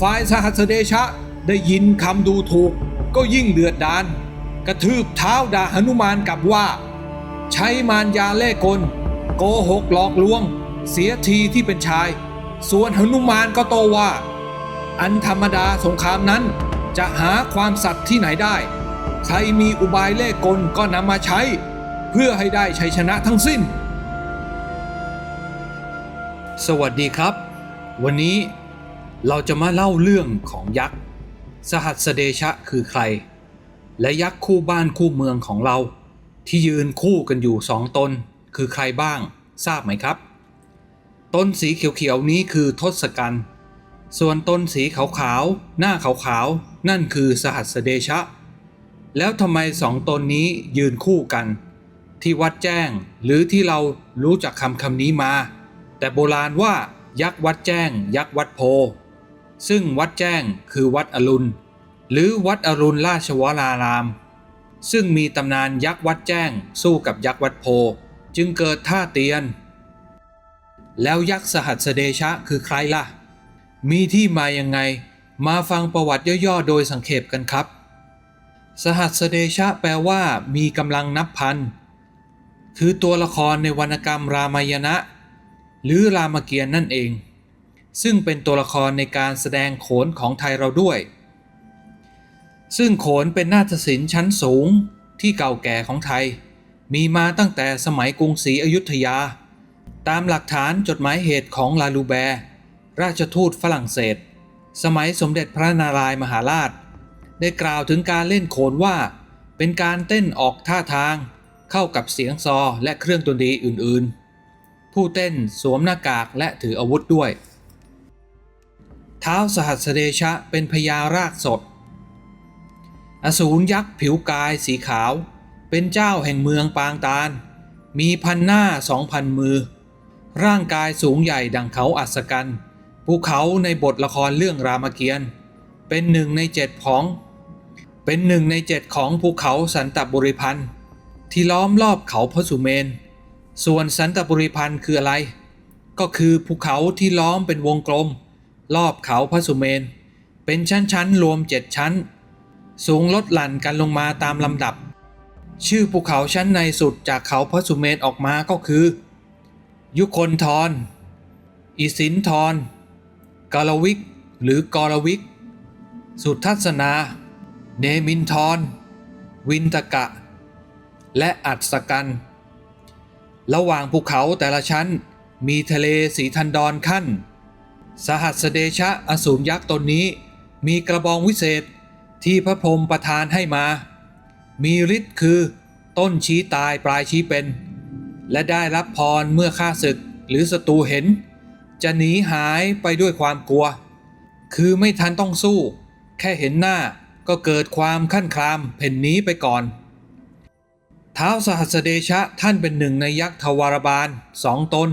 ฝ่ายสหัสเดชะได้ยินคำดูถูก ก็ยิ่งเดือดดาน กระทืบเท้าด่าหนุมานกลับว่า ใช้มารยาเล่กล โกหกหลอกลวง เสียทีที่เป็นชาย ส่วนหนุมานก็โตว่า อันธรรมดาสงครามนั้น จะหาความสัตย์ที่ไหนได้ ใครมีอุบายเล่กลก็นำมาใช้ เพื่อให้ได้ชัยชนะทั้งสิ้น สวัสดีครับ วันนี้ เราจะมาเล่าเรื่องของยักษ์สหัสเดชะคือใคร และยักษ์คู่บ้านคู่เมืองของเรา ที่ยืนคู่กันอยู่สองตนคือใครบ้างทราบไหมครับ ต้นสีเขียวๆนี้คือทศกัณฐ์ส่วนต้นสีขาวๆหน้าขาวๆนั่นคือสหัสเดชะ แล้วทำไมสองตนนี้ยืนคู่กัน ที่วัดแจ้งหรือที่เรารู้จักคำคำนี้มา แต่โบราณว่ายักษ์วัดแจ้ง ยักษ์วัดโพ ซึ่งวัดแจ้งคือวัดอรุณ หรือวัดอรุณราชวราราม ซึ่งมีตำนานยักษ์วัดแจ้งสู้กับยักษ์วัดโพ จึงเกิดท่าเตียน แล้วยักษ์สหัสเดชะคือใครล่ะ มีที่มายังไง มาฟังประวัติย่อๆ โดยสังเขปกันครับ สหัสเดชะแปลว่ามีกำลังนับพัน คือตัวละครในวรรณกรรมรามายณะ หรือรามเกียรติ์นั่นเอง ซึ่งเป็นตัวละครในการแสดงโขนของไทยเราด้วย ซึ่งโขนเป็นนาฏศิลป์ชั้นสูงที่เก่าแก่ของไทย มีมาตั้งแต่สมัยกรุงศรีอยุธยา ตามหลักฐานจดหมายเหตุของลาลูแบร์ราชทูตฝรั่งเศส สมัยสมเด็จพระนารายมหาราช ได้กล่าวถึงการเล่นโขนว่า เป็นการเต้นออกท่าทาง เข้ากับเสียงซอและเครื่องดนตรีอื่นๆ ผู้เต้นสวมหน้ากากและถืออาวุธด้วย ท้าสหัสเดชะเป็นพญารากสด อสูรยักษ์ผิวกายสีขาว เป็นเจ้าแห่งเมืองปางตาล มีพันหน้าสองพันมือ ร่างกายสูงใหญ่ดังเขาอัศกันภูเขาในบทละครเรื่องรามเกียรติ์เป็นหนึ่งในเจ็ดของ เป็นหนึ่งในเจ็ดของภูเขาสันตบุริพันธ์ที่ล้อมรอบเขาพระสุเมน ส่วนสันตบุริพันธ์คืออะไร ก็คือภูเขาที่ล้อมเป็นวงกลม รอบเขาพระสุเมน เป็นชั้นๆ รวมเจ็ดชั้น สูงลดหลั่นกันลงมาตามลำดับ ชื่อภูเขาชั้นในสุดจากเขาพระสุเมนออกมาก็คือ ยุคนทรอิสินทรกาลวิกหรือกอรวิก สุทัศนา เนมินทรวินตกะ และอัศกัน ระหว่างภูเขาแต่ละชั้นมีทะเลสีทันดอนขั้น สหัสเดชะอสูรยักษ์ตนนี้ มีกระบองวิเศษที่พระพรหมประทานให้มา มีฤทธิ์คือต้นชี้ตายปลายชี้เป็น และได้รับพรเมื่อข้าศึกหรือศัตรูเห็น จะหนีหายไปด้วยความกลัว คือไม่ทันต้องสู้ แค่เห็นหน้าก็เกิดความขั้นคลามเพ่นหนีไปก่อน เท้าสหัสเดชะท่านเป็นหนึ่งในยักษ์ทวารบาลสองตน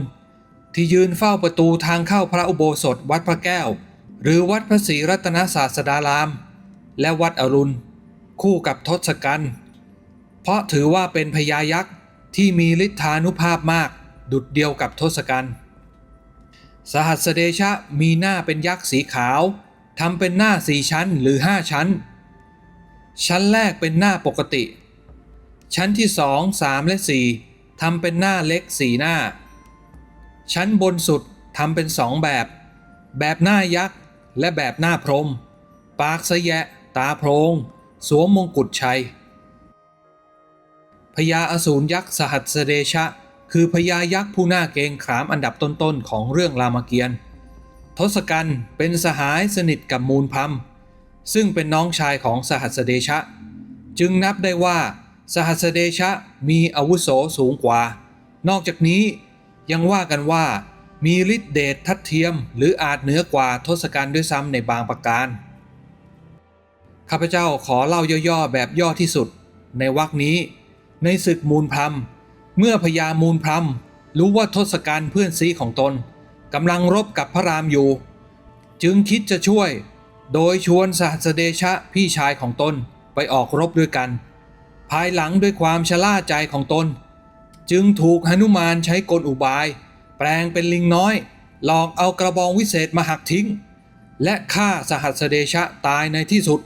ที่ยืนเฝ้าประตูทางเข้าพระอุโบสถวัดพระแก้ว หรือวัดพระศรีรัตนศาสดาราม และวัดอรุณ คู่กับทศกัณฐ์เพราะถือว่าเป็นพญายักษ์ที่มีฤทธานุภาพมาก ดุดเดียวกับทศกัณฐ์สหัสเดชะมีหน้าเป็นยักษ์สีขาวทำเป็นหน้าสี่ชั้นหรือห้าชั้น ชั้นแรกเป็นหน้าปกติ ชั้นที่สองสามและสี่ทำเป็นหน้าเล็กสี่หน้า ชั้นบนสุดทำเป็นสองแบบ แบบหน้ายักษ์ และแบบหน้าพรหมปากสแยะ ตาโพรง สวมมงกุฎชัยพญาอสูรยักษ์สหัสเดชะ คือพญายักษ์ผู้หน่าเกงขามอันดับต้นๆของเรื่องรามเกียรติ์ทศกัณฐ์เป็นสหายสนิทกับมูลพัมซึ่งเป็นน้องชายของสหัสเดชะ จึงนับได้ว่าสหัสเดชะมีอาวุโสสูงกว่า นอกจากนี้ ยังว่ากันว่ามีฤทธิเดชทัดเทียม หรืออาจเหนือกว่าทศกัณฐ์ด้วยซ้ำในบางประการ ข้าพเจ้าขอเล่าย่อๆแบบย่อที่สุด ในวรรคนี้ ในศึกมูลพรมเมื่อพญามูลพรมรู้ว่าทศกัณฐ์เพื่อนซีของตนกำลังรบกับพระรามอยู่ จึงคิดจะช่วย โดยชวนสหัสเดชะพี่ชายของตนไปออกรบด้วยกัน ภายหลังด้วยความชะล่าใจของตน จึงถูกหนุมานใช้กลอุบาย แปลงเป็นลิงน้อย หลอกเอากระบองวิเศษมาหักทิ้ง และฆ่าสหัสเดชะตายในที่สุด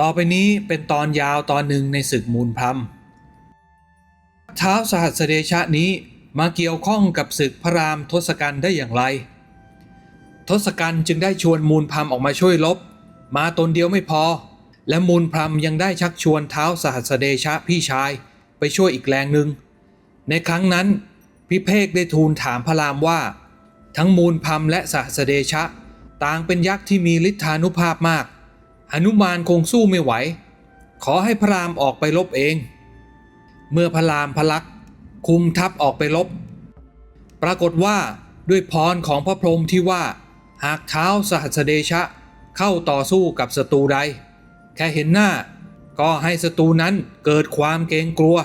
ต่อไปนี้เป็นตอนยาวตอนหนึ่งในศึกมูลพรมเท้าวสหัสเดชะนี้มาเกี่ยวข้องกับศึกพระรามทศกัณฐ์ได้อย่างไร ทศกัณฐ์จึงได้ชวนมูลพรมออกมาช่วยลบ มาตนเดียวไม่พอ และมูลพรมยังได้ชักชวนเท้าสหัสเดชะพี่ชายไปช่วยอีกแรงหนึ่ง ในครั้งนั้น พิเภกได้ทูลถามพระรามว่า ทั้งมูลพรมและสหัสเดชะ ต่างเป็นยักษ์ที่มีฤทธานุภาพมากหนุมานคงสู้ไม่ไหว ขอให้พระรามออกไปลบเอง เมื่อพระรามพลักษ์คุมทัพออกไปลบ ปรากฏว่าด้วยพรของพระพรหมที่ว่า หากเท้าสหัสเดชะเข้าต่อสู้กับศัตรูใด แค่เห็นหน้า ก็ให้ศัตรูนั้นเกิดความเกรงกลัว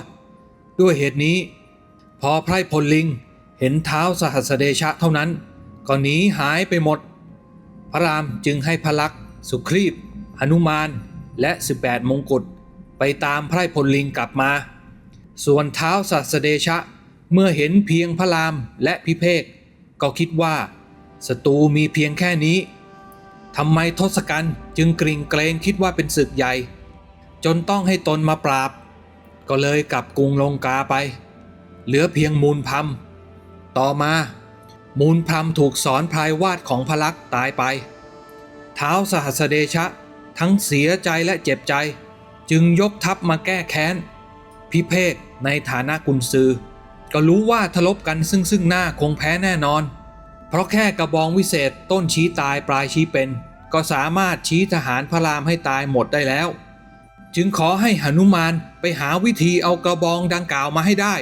ด้วยเหตุนี้ พอไพรพลลิงเห็นเท้าสหัสเดชะเท่านั้น ก็หนีหายไปหมด พระรามจึงให้พระลักษมณ์สุครีบหนุมานและ 18 มงกุฎไปตามไพรพลลิงกลับมา ส่วนเท้าสัสเดชะเมื่อเห็นเพียงพระรามและพิเภกก็คิดว่าศัตรูมีเพียงแค่นี้ ทำไมทศกัณฐ์จึงกริ่งเกรงคิดว่าเป็นศึกใหญ่ จนต้องให้ตนมาปราบ ก็เลยกลับกรุงลงกาไป เหลือเพียงมูลพัมต่อมา มูลพรมถูกสอนพรายวาดของพระลักษมณ์ตายไป เท้าสหัสเดชะทั้งเสียใจและเจ็บใจ จึงยกทัพมาแก้แค้น พิเภกในฐานะกุนซือ ก็รู้ว่าทลบกันซึ่งซึ่งหน้าคงแพ้แน่นอน เพราะแค่กระบองวิเศษต้นชี้ตายปลายชี้เป็น ก็สามารถชี้ทหารพระรามให้ตายหมดได้แล้ว จึงขอให้หนุมานไปหาวิธีเอากระบองดังกล่าวมาให้ได้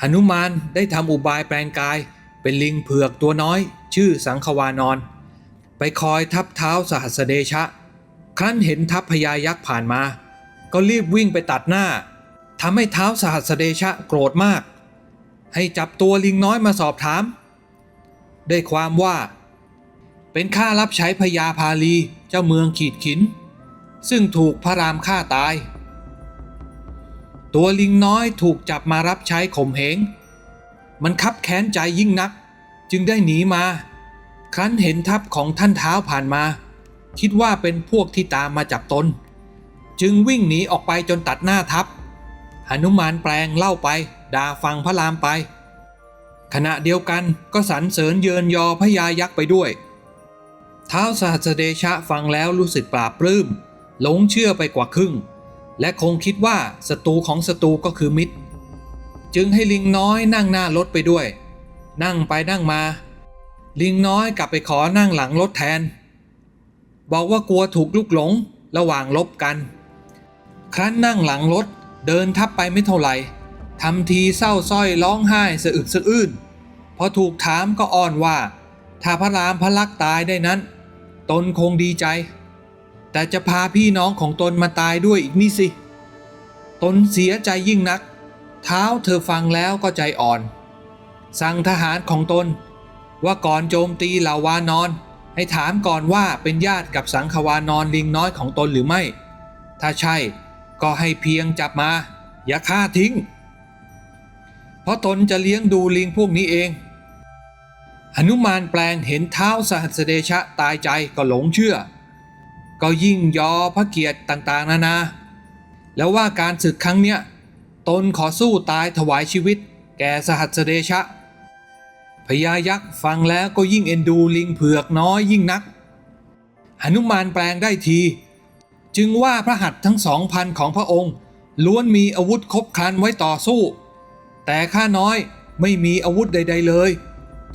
หนุมานได้ทำอุบายแปลงกาย เป็นลิงเผือกตัวน้อย ชื่อสังควานอน ไปคอยทับเท้าสหัสเดชะ ครั้นเห็นทัพพญายักษ์ผ่านมา ก็รีบวิ่งไปตัดหน้าทำให้เท้าสหัสเดชะโกรธมาก ให้จับตัวลิงน้อยมาสอบถาม ได้ความว่า เป็นข้ารับใช้พญาพาลีเจ้าเมืองขีดขิน ซึ่งถูกพระรามฆ่าตาย ตัวลิงน้อยถูกจับมารับใช้ข่มเหง มันคับแค้นใจยิ่งนัก จึงได้หนีมา ครั้นเห็นทัพของท่านเท้าผ่านมา คิดว่าเป็นพวกที่ตามมาจับตน จึงวิ่งหนีออกไปจนตัดหน้าทัพหนุมานแปลงเล่าไปด่าฟังพระรามไป ขณะเดียวกันก็สรรเสริญเยินยอพญายักษ์ไปด้วย ท้าวสหัสเดชะฟังแล้วรู้สึกปราบปลื้มหลงเชื่อไปกว่าครึ่ง และคงคิดว่าศัตรูของศัตรูก็คือมิตร จึงให้ลิงน้อยนั่งหน้ารถไปด้วย นั่งไปนั่งมา ลิงน้อยกลับไปขอนั่งหลังรถแทน บอกว่ากลัวถูกลุกหลงระหว่างลบกัน ครั้นนั่งหลังรถเดินทับไปไม่เท่าไหร่ทำทีเศร้าสร้อยร้องไห้สะอึกสะอื้น พอถูกถามก็อ้อนว่า ถ้าพระรามพระลักษมณ์ตายได้นั้น ตนคงดีใจ แต่จะพาพี่น้องของตนมาตายด้วยอีกนี่สิ ตนเสียใจยิ่งนัก เท้าเธอฟังแล้วก็ใจอ่อน สั่งทหารของตน ว่าก่อนโจมตีเหล่าวานอน ให้ถามก่อนว่าเป็นญาติกับสังควานอนลิงน้อยของตนหรือไม่ ถ้าใช่ก็ให้เพียงจับมา อย่าฆ่าทิ้ง เพราะตนจะเลี้ยงดูลิงพวกนี้เอง หนุมานแปลงเห็นเท้าสหัสเดชะตายใจก็หลงเชื่อ ก็ยิ่งยอพระเกียรติต่างๆ นานา แล้วว่าการศึกครั้งเนี้ยตนขอสู้ตายถวายชีวิต แก่สหัสเดชะพญายักษ์ฟังแล้วก็ยิ่งเอ็นดูลิงเผือกน้อยยิ่งนักหนุมานแปลงได้ที จึงว่าพระหัตถ์ทั้งสองพันของพระองค์ ล้วนมีอาวุธครบครันไว้ต่อสู้ แต่ข้าน้อยไม่มีอาวุธใด ๆเลย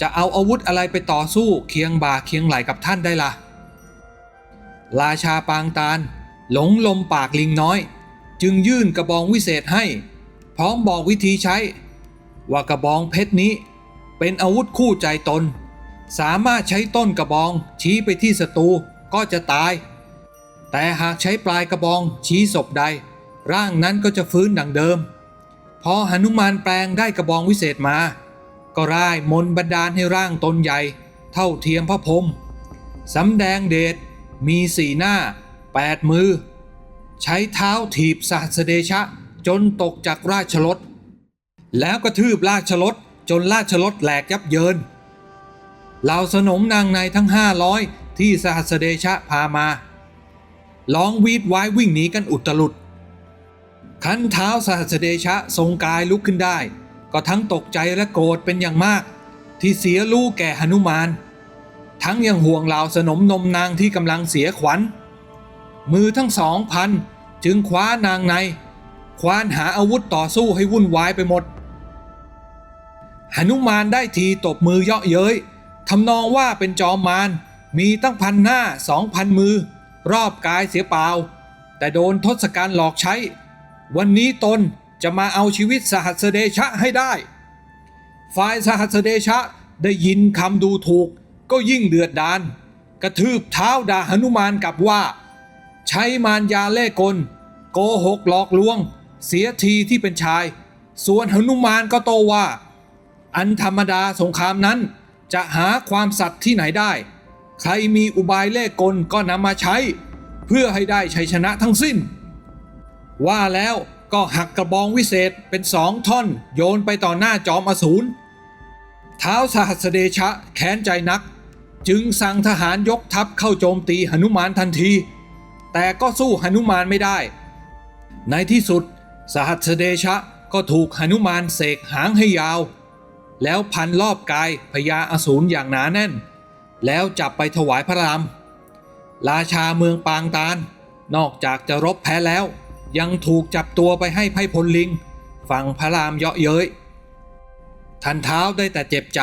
จะเอาอาวุธอะไรไปต่อสู้เคียงบ่าเคียงไหลกับท่านได้ล่ะ ราชาปางตาล หลงลมปากลิงน้อย จึงยื่นกระบองวิเศษให้ พร้อมบอกวิธีใช้ ว่ากระบองเพชรนี้ เป็นอาวุธคู่ใจตน สามารถใช้ต้นกระบองชี้ไปที่ศัตรูก็จะตาย แต่หากใช้ปลายกระบองชี้ศพใด ร่างนั้นก็จะฟื้นดังเดิม พอหนุมานแปลงได้กระบองวิเศษมา ก็ร่ายมนบันดาลให้ร่างตนใหญ่ เท่าเทียมพระพรมสำแดงเดชมีสี่หน้าแปดมือ ใช้เท้าถีบสหัสเดชะ จนตกจากราชรถแล้วก็ทืบราชรถจนราชรถแหลกยับเยินเหล่าสนมนางในทั้งห้าร้อยที่สหัสเดชะพามาร้องวีดไว้วิ่งหนีกันอุตลุด ขันเท้าสหัสเดชะทรงกายลุกขึ้นได้ ก็ทั้งตกใจและโกรธเป็นอย่างมาก ที่เสียลูกแก่หนุมาน ทั้งยังห่วงเหล่าสนมนมนางที่กำลังเสียขวัญ มือทั้งสองพันจึงคว้านางใน ควานหาอาวุธต่อสู้ให้วุ่นวายไปหมดหนุมานได้ทีตบมือเยาะเย้ยทำนองว่าเป็นจอมมารมีตั้งพันหน้าสองพันมือ รอบกายเสียเปล่า แต่โดนทศกัณฐ์หลอกใช้ วันนี้ตน จะมาเอาชีวิตสหัสเดชะให้ได้ ฝ่ายสหัสเดชะได้ยินคำดูถูกก็ยิ่งเดือดดาน กระทืบเท้าด่าหนุมานกลับว่า ใช้มารยาเล่กล โกหกหลอกลวง เสียทีที่เป็นชาย ส่วนหนุมานก็โตว่า อันธรรมดาสงครามนั้นจะหาความสัตย์ที่ไหนได้ ใครมีอุบายเล่กลก็นำมาใช้ เพื่อให้ได้ชัยชนะทั้งสิ้น ว่าแล้ว ก็หักกระบองวิเศษเป็นสองท่อน โยนไปต่อหน้าจอมอสูรเท้าวสหัสเดชะแค้นใจนัก จึงสั่งทหารยกทัพเข้าโจมตีหนุมานทันที แต่ก็สู้หนุมานไม่ได้ ในที่สุด สหัสเดชะก็ถูกหนุมานเสกหางให้ยาว แล้วพันรอบกายพญาอสูรอย่างหนาแน่น แล้วจับไปถวายพระราม ราชาเมืองปางตาลนอกจากจะรบแพ้แล้ว ยังถูกจับตัวไปให้ไพพลลิงฟังพระรามเยาะเย้ยทันเท้าได้แต่เจ็บใจ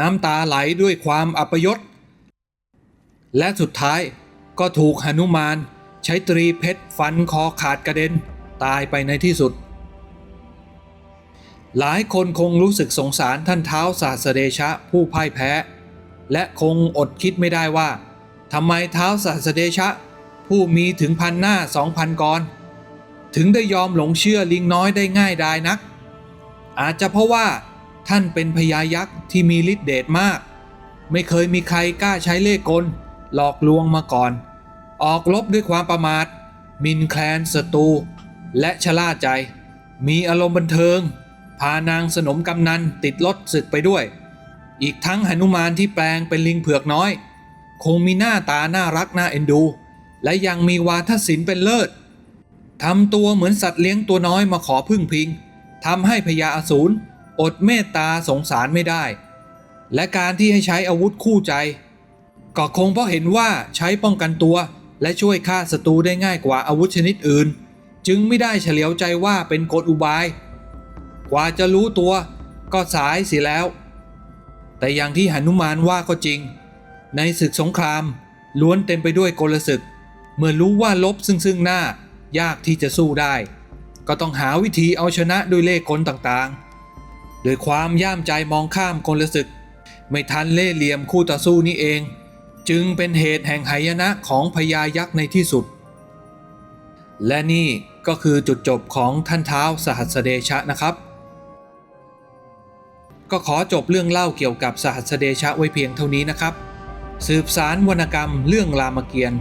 น้ำตาไหลด้วยความอัปยศ และสุดท้ายก็ถูกหนุมานใช้ตรีเพชรฟันคอขาดกระเด็น ตายไปในที่สุด หลายคนคงรู้สึกสงสารท่านเท้าสาสเดชะผู้พ่ายแพ้ และคงอดคิดไม่ได้ว่าทำไมเท้าสาสเดชะ ผู้มีถึงพันหน้าสองพันกร ถึงได้ยอมหลงเชื่อลิงน้อยได้ง่ายดายนัก อาจจะเพราะว่าท่านเป็นพญายักษ์ที่มีฤทธิเดชมาก ไม่เคยมีใครกล้าใช้เล่ห์กล หลอกลวงมาก่อน ออกลบด้วยความประมาท มินแคลนศัตรูและชะล่าใจ มีอารมณ์บันเทิง พานางสนมกำนันติดรถศึกไปด้วย อีกทั้งหนุมานที่แปลงเป็นลิงเผือกน้อย คงมีหน้าตาน่ารักน่าเอ็นดู และยังมีวาทศิลป์เป็นเลิศ ทำตัวเหมือนสัตว์เลี้ยงตัวน้อยมาขอพึ่งพิงทำให้พญาอสูรอดเมตตาสงสารไม่ได้ และการที่ให้ใช้อาวุธคู่ใจ ก็คงเพราะเห็นว่าใช้ป้องกันตัว และช่วยฆ่าศัตรูได้ง่ายกว่าอาวุธชนิดอื่น จึงไม่ได้เฉลียวใจว่าเป็นกลอุบาย กว่าจะรู้ตัวก็สายเสียแล้ว แต่อย่างที่หนุมานว่าก็จริง ในศึกสงครามล้วนเต็มไปด้วยกลศึก เมื่อรู้ว่าลบซึ่งซึ่งหน้า ยากที่จะสู้ได้ ก็ต้องหาวิธีเอาชนะด้วยเล่ห์กลต่างๆ โดยความย่ามใจมองข้ามกลศึก ไม่ทันเล่ห์เหลี่ยมคู่ต่อสู้นี้เอง จึงเป็นเหตุแห่งหายนะของพญายักษ์ในที่สุด และนี่ก็คือจุดจบของท่านเท้าสหัสเดชะนะครับก็ขอจบเรื่องเล่าเกี่ยวกับสหัสเดชะไว้เพียงเท่านี้นะครับ สืบสารวรรณกรรมเรื่องรามเกียรติ์